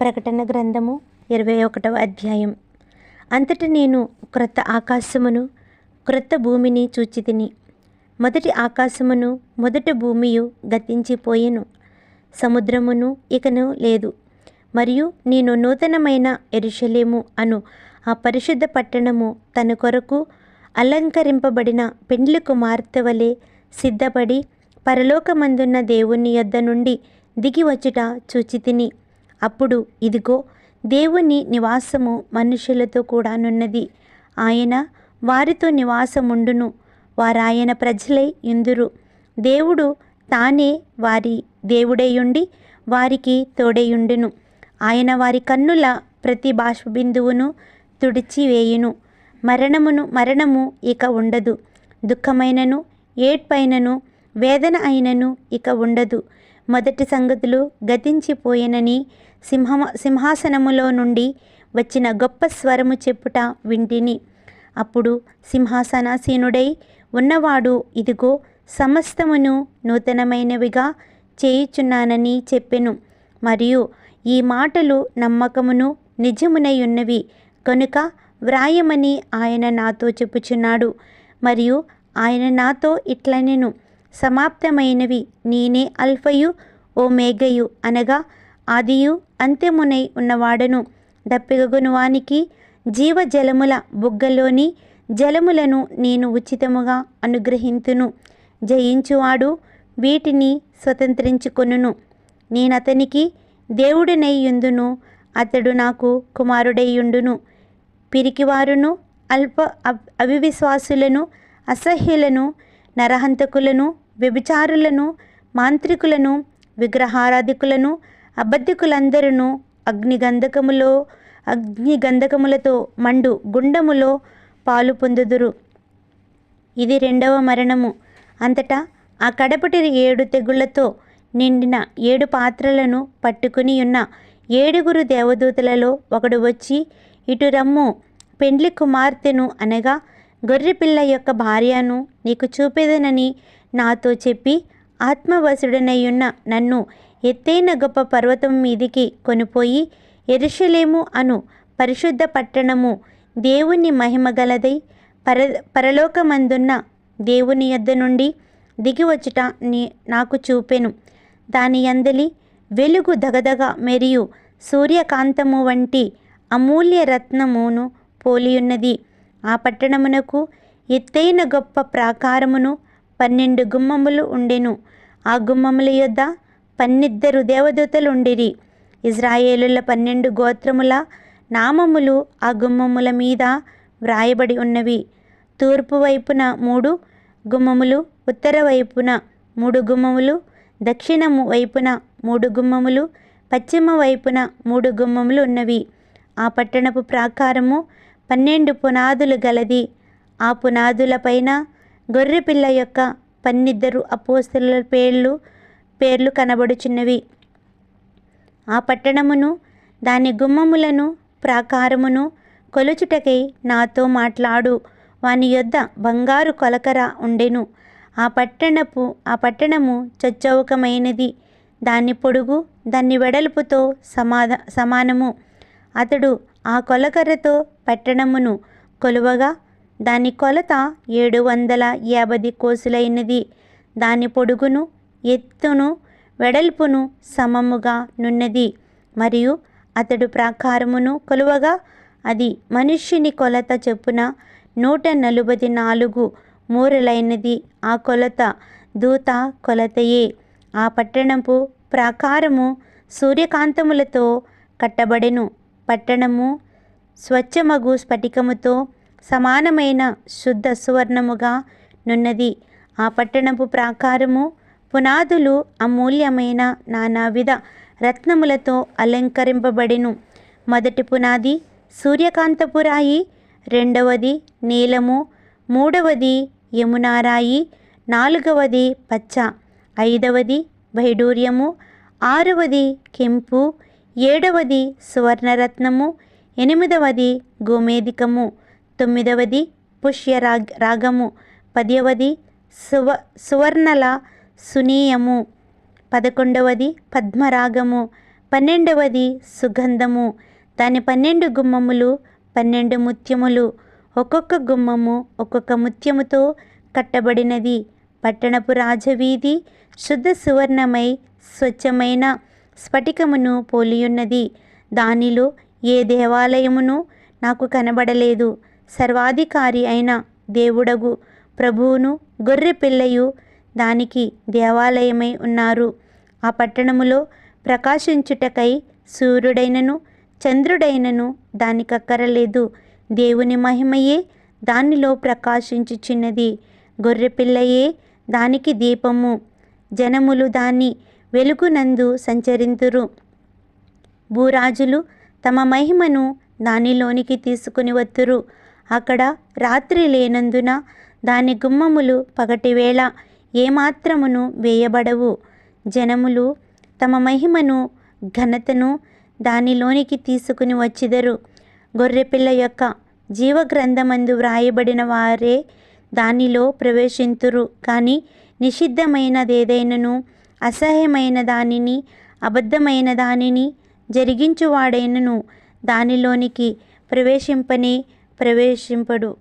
ప్రకటన గ్రంథము ఇరవై ఒకటవ అధ్యాయం. అంతట నేను క్రొత్త ఆకాశమును క్రొత్త భూమిని చూచితిని మొదటి ఆకాశమును మొదటి భూమియు గతించిపోయెను సముద్రమును ఇకను లేదు. మరియు నేను నూతనమైన ఎరుషలేము అను ఆ పరిశుద్ధ పట్టణము తన కొరకు అలంకరింపబడిన పెండ్లి కుమార్తె వలె సిద్ధపడి పరలోకమందున్న దేవుని యొద్ద నుండి దిగి వచ్చుట చూచితిని అప్పుడు ఇదిగో దేవుని నివాసము మనుషులతో కూడానున్నది ఆయన వారితో నివాసముండును వారాయన ప్రజలై ఇందురు దేవుడు తానే వారి దేవుడేయుండి వారికి తోడేయుండును. ఆయన వారి కన్నుల ప్రతి బాష్పబిందువును తుడిచివేయును మరణమును మరణము ఇక ఉండదు. దుఃఖమైనను ఏడ్పైనను వేదన అయినను ఇక ఉండదు. మొదటి సంగతులు గతించిపోయెనని సింహ సింహాసనములో నుండి వచ్చిన గొప్ప స్వరము చెప్పుట వింటిని. అప్పుడు సింహాసనాసీనుడై ఉన్నవాడు ఇదిగో సమస్తమును నూతనమైనవిగా చేయుచున్నానని చెప్పెను. మరియు ఈ మాటలు నమ్మకమును నిజమునై ఉన్నవి కనుక వ్రాయమని ఆయన నాతో చెప్పుచున్నాడు. మరియు ఆయన నాతో ఇట్లనెను. సమాప్తమైనవి. నేనే అల్ఫయు ఓ మేఘయు అనగా ఆదియు అంత్యమునై ఉన్నవాడను. దప్పిగొనువానికి జీవజలముల బుగ్గలోని జలములను నేను ఉచితముగా అనుగ్రహింతును. జయించువాడు వీటిని స్వతంత్రించుకొనును. నేనతనికి దేవుడినై యుందును. అతడు నాకు కుమారుడైయుండును పిరికివారును అల్ప అవివిశ్వాసులను అసహ్యులను నరహంతకులను వ్యభిచారులను మాంత్రికులను విగ్రహారాధికులను అబద్ధికులందరూ అగ్నిగంధకములో అగ్నిగంధకములతో మండు గుండములో పాలు పొందుదురు. ఇది రెండవ మరణము. అంతటా ఆ కడపటి ఏడు తెగుళ్ళతో నిండిన ఏడు పాత్రలను పట్టుకుని ఉన్న ఏడుగురు దేవదూతలలో ఒకడు వచ్చి ఇటు రమ్ము పెండ్లి కుమార్తెను అనగా గొర్రెపిల్ల యొక్క భార్యను నీకు చూపేదనని నాతో చెప్పి ఆత్మవసుడనయ్యున్న నన్ను ఎత్తైన గొప్ప పర్వతం మీదికి కొనిపోయి ఎరుషలేము అను పరిశుద్ధ పట్టణము దేవుని మహిమగలదై పర పరలోకమందున్న దేవుని యొద్ద నుండి దిగివచ్చుట నీ నాకు చూపెను. దాని అందలి వెలుగు దగదగ మెరియు సూర్యకాంతము వంటి అమూల్య రత్నమును పోలియున్నది. ఆ పట్టణమునకు ఎత్తైన గొప్ప ప్రాకారమును పన్నెండు గుమ్మములు ఉండెను. ఆ గుమ్మముల యొద్ద పన్నిద్దరు దేవదూతలు ఉండిరి ఇజ్రాయేలుల పన్నెండు గోత్రముల నామములు ఆ గుమ్మముల మీద వ్రాయబడి ఉన్నవి. తూర్పు వైపున మూడు గుమ్మములు ఉత్తర వైపున మూడు గుమ్మములు దక్షిణము వైపున మూడు గుమ్మములు పశ్చిమ వైపున మూడు గుమ్మములు ఉన్నవి. ఆ పట్టణపు ప్రాకారము పన్నెండు పునాదులు గలది. ఆ పునాదులపైన గొర్రెపిల్ల యొక్క పన్నిద్దరు అపోస్తుల పేర్లు పేర్లు కనబడుచున్నవి. ఆ పట్టణమును దాని గుమ్మములను ప్రాకారమును కొలుచుటకై నాతో మాట్లాడు. వాని యొద్ద బంగారు కొలకర ఉండెను. ఆ పట్టణపు ఆ పట్టణము చచ్చౌకమైనది. దాని పొడుగు దాని వెడల్పుతో సమాధ సమానము. అతడు ఆ కొలకరతో పట్టణమును కొలువగా దాని కొలత ఏడు వందల యాభై కోసులైనది. దాని పొడుగును ఎత్తును వెడల్పును సమముగా నున్నది. మరియు అతడు ప్రాకారమును కొలువగా అది మనుష్యుని కొలత చొప్పున నూట నలభై నాలుగు మూరలైనది. ఆ కొలత దూత కొలతయే. ఆ పట్టణపు ప్రాకారము సూర్యకాంతములతో కట్టబడెను. పట్టణము స్వచ్ఛమగు స్ఫటికముతో సమానమైన శుద్ధ సువర్ణముగా నున్నది. ఆ పట్టణపు ప్రాకారము పునాదులు అమూల్యమైన నానావిధ రత్నములతో అలంకరింపబడెను. మొదటి పునాది సూర్యకాంతపురాయి రెండవది నీలము మూడవది యమునారాయి నాలుగవది పచ్చ ఐదవది వైడూర్యము ఆరవది కెంపు ఏడవది సువర్ణరత్నము ఎనిమిదవది గోమేదికము తొమ్మిదవది పుష్య రాగ్ రాగము పదవది సువ సువర్ణల సునీయము పదకొండవది పద్మరాగము పన్నెండవది సుగంధము. దాని పన్నెండు గుమ్మములు పన్నెండు ముత్యములు. ఒక్కొక్క గుమ్మము ఒక్కొక్క ముత్యముతో కట్టబడినది. పట్టణపు రాజవీధి శుద్ధ సువర్ణమై స్వచ్ఛమైన స్ఫటికమును పోలియున్నది. దానిలో ఏ దేవాలయమును నాకు కనబడలేదు. సర్వాధికారి అయిన దేవుడగు ప్రభువును గొర్రె పిల్లయు దానికి దేవాలయమై ఉన్నారు. ఆ పట్టణములో ప్రకాశించుటకై సూర్యుడైనను చంద్రుడైనను దానికక్కరలేదు. దేవుని మహిమయే దానిలో ప్రకాశించుచున్నది. గొర్రెపిల్లయే దానికి దీపము. జనములు దాన్ని వెలుగునందు సంచరింతురు. భూరాజులు తమ మహిమను దానిలోనికి తీసుకుని వత్తురు. అక్కడ రాత్రి లేనందున దాని గుమ్మములు పగటివేళ ఏమాత్రమును వేయబడవు. జనములు తమ మహిమను ఘనతను దానిలోనికి తీసుకుని వచ్చిదరు. గొర్రెపిల్ల యొక్క జీవగ్రంథమందు వ్రాయబడిన వారే దానిలో ప్రవేశింతురు. కానీ నిషిద్ధమైనదేదైనను అసహ్యమైన దానిని అబద్ధమైన దానిని జరిగించువాడైనను. దానిలోనికి ప్రవేశింపనే ప్రవేశింపడు.